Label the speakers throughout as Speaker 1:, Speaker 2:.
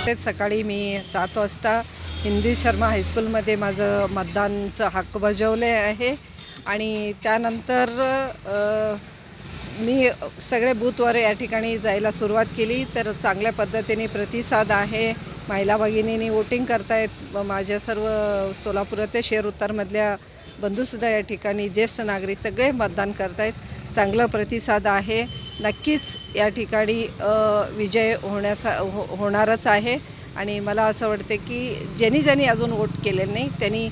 Speaker 1: नुकतेच सकाळी मी सात वाजता हिंदी शर्मा हायस्कूलमध्ये माझं मतदानचं हक्क बजावले आहे. आणि त्यानंतर मी सगळे बूथवर या ठिकाणी जायला सुरुवात केली. तर चांगल्या पद्धतीने प्रतिसाद आहे. महिला भगिनींनी वोटिंग करतायत. व माझ्या सर्व सोलापूर ते शेर उत्तरमधल्या बंधूसुद्धा या ठिकाणी ज्येष्ठ नागरिक सगळे मतदान करतायत. चांगला प्रतिसाद आहे. नक्कीच या ठिकाणी विजय होण्याचा हो होणारच आहे. आणि मला असं वाटते की ज्यांनी ज्यांनी अजून वोट केलेलं नाही त्यांनी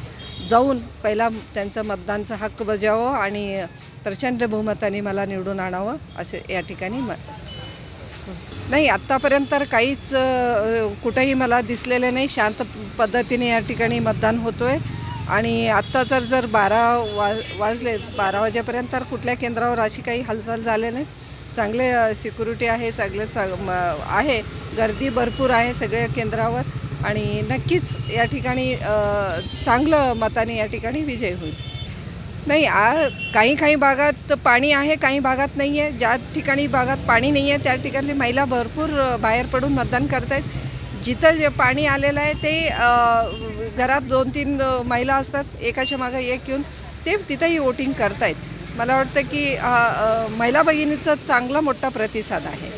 Speaker 1: जाऊन पहिला त्यांचं मतदानचा हक्क बजावं आणि प्रचंड बहुमताने मला निवडून आणावं असे या ठिकाणी म नाही आत्तापर्यंत तर काहीच कुठंही मला दिसलेलं नाही. शांत पद्धतीने या ठिकाणी मतदान होतो आहे आणि आत्ता तर जर बारा वा वाजले बारा वाजेपर्यंत तर कुठल्या केंद्रावर अशी काही हालचाल झाले नाही. चांगले सिक्युरिटी आहे चांगले चांग म- आहे गर्दी भरपूर आहे सगळ्या केंद्रावर आणि नक्कीच या ठिकाणी चांगलं मताने या ठिकाणी विजय होईल. नाही आ काही काही भागात पाणी आहे काही भागात नाही आहे ज्या ठिकाणी भागात पाणी नाही आहे त्या ठिकाणी महिला भरपूर बाहेर पडून मतदान करत आहेत जिथं जे पाणी आलेलं आहे ते घरात दोन तीन महिला असतात. एकाच्या मागं एक येऊन ते तिथंही वोटिंग करतायत. मला वाटतं की महिला भगिनीचा चांगला मोठा प्रतिसाद आहे.